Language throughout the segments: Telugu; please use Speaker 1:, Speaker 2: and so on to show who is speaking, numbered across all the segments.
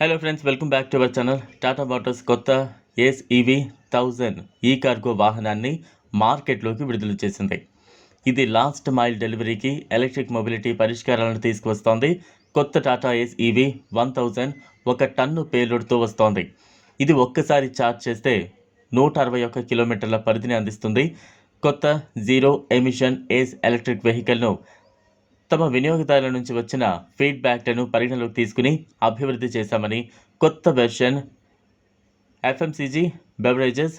Speaker 1: Hello friends welcome back to our channel Tata Motors కొత్త ఎస్ ఈవీ థౌజండ్ ఈ కార్గో వాహనాన్ని మార్కెట్లోకి విడుదల చేసింది. ఇది లాస్ట్ మైల్ డెలివరీకి ఎలక్ట్రిక్ మొబిలిటీ పరిష్కారాలను తీసుకువస్తోంది. కొత్త Tata Ace EV one thousand ఒక టన్ను పేలోడ్తో వస్తోంది. ఇది ఒక్కసారి ఛార్జ్ చేస్తే నూట అరవై ఒక్క కిలోమీటర్ల పరిధిని అందిస్తుంది. కొత్త జీరో ఎమిషన్ ఏస్ ఎలక్ట్రిక్ వెహికల్ను తమ వినియోగదారుల నుంచి వచ్చిన ఫీడ్బ్యాక్లను పరిగణలోకి తీసుకుని అభివృద్ధి చేశామని కొత్త version FMCG beverages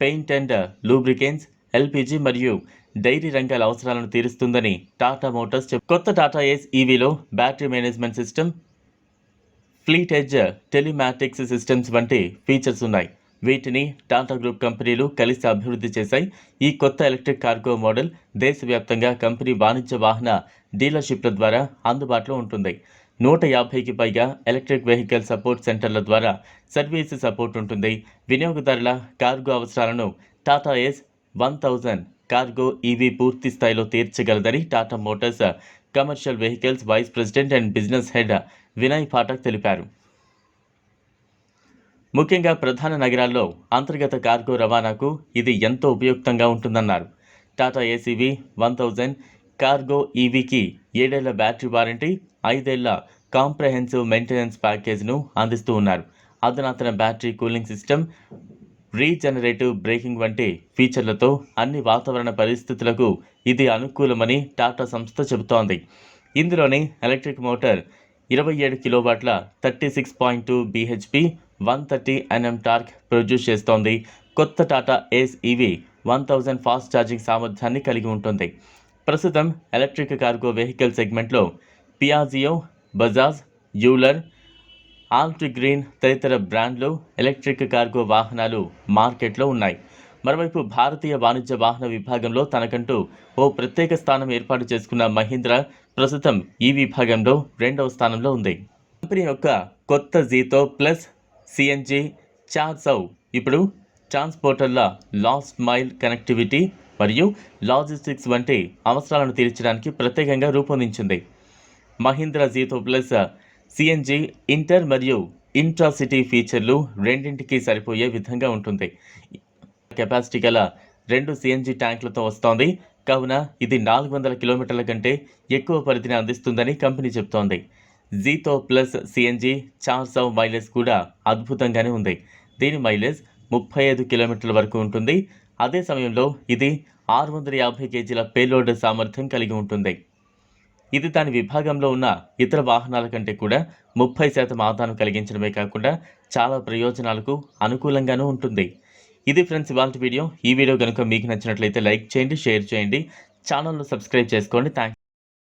Speaker 1: paint and lubricants LPG మరియు డైరీ రంగాల అవసరాలను తీరుస్తుందని టాటా మోటార్స్ చెప్ కొత్త Tata Ace ఈవీలో battery management system fleet edge telematics systems వంటి ఫీచర్స్ ఉన్నాయి. వీటిని టాటా గ్రూప్ కంపెనీలు కలిసి అభివృద్ధి చేశాయి. ఈ కొత్త ఎలక్ట్రిక్ కార్గో మోడల్ దేశవ్యాప్తంగా కంపెనీ వాణిజ్య వాహన డీలర్షిప్ల ద్వారా అందుబాటులో ఉంటుంది. నూట యాభైకి పైగా ఎలక్ట్రిక్ వెహికల్ సపోర్ట్ సెంటర్ల ద్వారా సర్వీస్ సపోర్ట్ ఉంటుంది. వినియోగదారుల కార్గో అవసరాలను Tata Ace one thousand cargo EV పూర్తి స్థాయిలో తీర్చగలదని Tata Motors commercial vehicles vice president and business head Vinay Pathak తెలిపారు. ముఖ్యంగా ప్రధాన నగరాల్లో అంతర్గత కార్గో రవాణాకు ఇది ఎంతో ఉపయుక్తంగా ఉంటుందన్నారు. Tata Ace EV one thousand cargo ఈవీకి ఏడేళ్ళ బ్యాటరీ వారంటీ ఐదేళ్ళ కాంప్రహెన్సివ్ మెయింటెనెన్స్ ప్యాకేజ్ను అందిస్తూ ఉన్నారు. అధునాతన battery cooling system regenerative braking వంటి ఫీచర్లతో అన్ని వాతావరణ పరిస్థితులకు ఇది అనుకూలమని టాటా సంస్థ చెబుతోంది. ఇందులోని ఎలక్ట్రిక్ మోటార్ ఇరవై ఏడు కిలోవాట్ల thirty six point two BHP one thirty NM torque produce చేస్తోంది. కొత్త Tata Ace EV one thousand fast charging సామర్థ్యాన్ని కలిగి ఉంటుంది. ప్రస్తుతం ఎలక్ట్రిక్ కార్గో వెహికల్ సెగ్మెంట్లో పియాజియో బజాజ్ యూలర్ ఆల్ట్ గ్రీన్ తదితర బ్రాండ్లు ఎలక్ట్రిక్ కార్గో వాహనాలు మార్కెట్లో ఉన్నాయి. మరోవైపు భారతీయ వాణిజ్య వాహన విభాగంలో తనకంటూ ఓ ప్రత్యేక స్థానం ఏర్పాటు చేసుకున్న మహీంద్రా ప్రస్తుతం ఈ విభాగంలో రెండవ స్థానంలో ఉంది. కంపెనీ యొక్క కొత్త జీతో ప్లస్ సిఎన్జి చార్సౌ ఇప్పుడు ట్రాన్స్పోర్టర్ల లాస్ట్ మైల్ కనెక్టివిటీ మరియు లాజిస్టిక్స్ వంటి అవసరాలను తీర్చడానికి ప్రత్యేకంగా రూపొందించింది. Mahindra Jeeto plus CNG inter మరియు ఇంట్రాసిటీ ఫీచర్లు రెండింటికి సరిపోయే విధంగా ఉంటుంది. కెపాసిటీ గల రెండు సిఎన్జి ట్యాంకులతో వస్తోంది. కావున ఇది నాలుగు వందల కిలోమీటర్ల కంటే ఎక్కువ పరిధిని అందిస్తుందని కంపెనీ చెబుతోంది జీతో ప్లస్ సిఎన్జి చార్ మైలేజ్ కూడా అద్భుతంగానే ఉంది. దీని మైలేజ్ ముప్పై ఐదు కిలోమీటర్ల వరకు ఉంటుంది. అదే సమయంలో ఇది ఆరు వందల యాభై కేజీల పేలోడ్ సామర్థ్యం కలిగి ఉంటుంది. ఇది దాని విభాగంలో ఉన్న ఇతర వాహనాల కంటే కూడా ముప్పై శాతం ఆదాయం కలిగించడమే కాకుండా చాలా ప్రయోజనాలకు అనుకూలంగానూ ఉంటుంది. ఇది ఫ్రెండ్స్ ఇవాళ వీడియో. ఈ వీడియో కనుక మీకు నచ్చినట్లయితే లైక్ చేయండి షేర్ చేయండి. ఛానల్ను సబ్స్క్రైబ్ చేసుకోండి. థ్యాంక్స్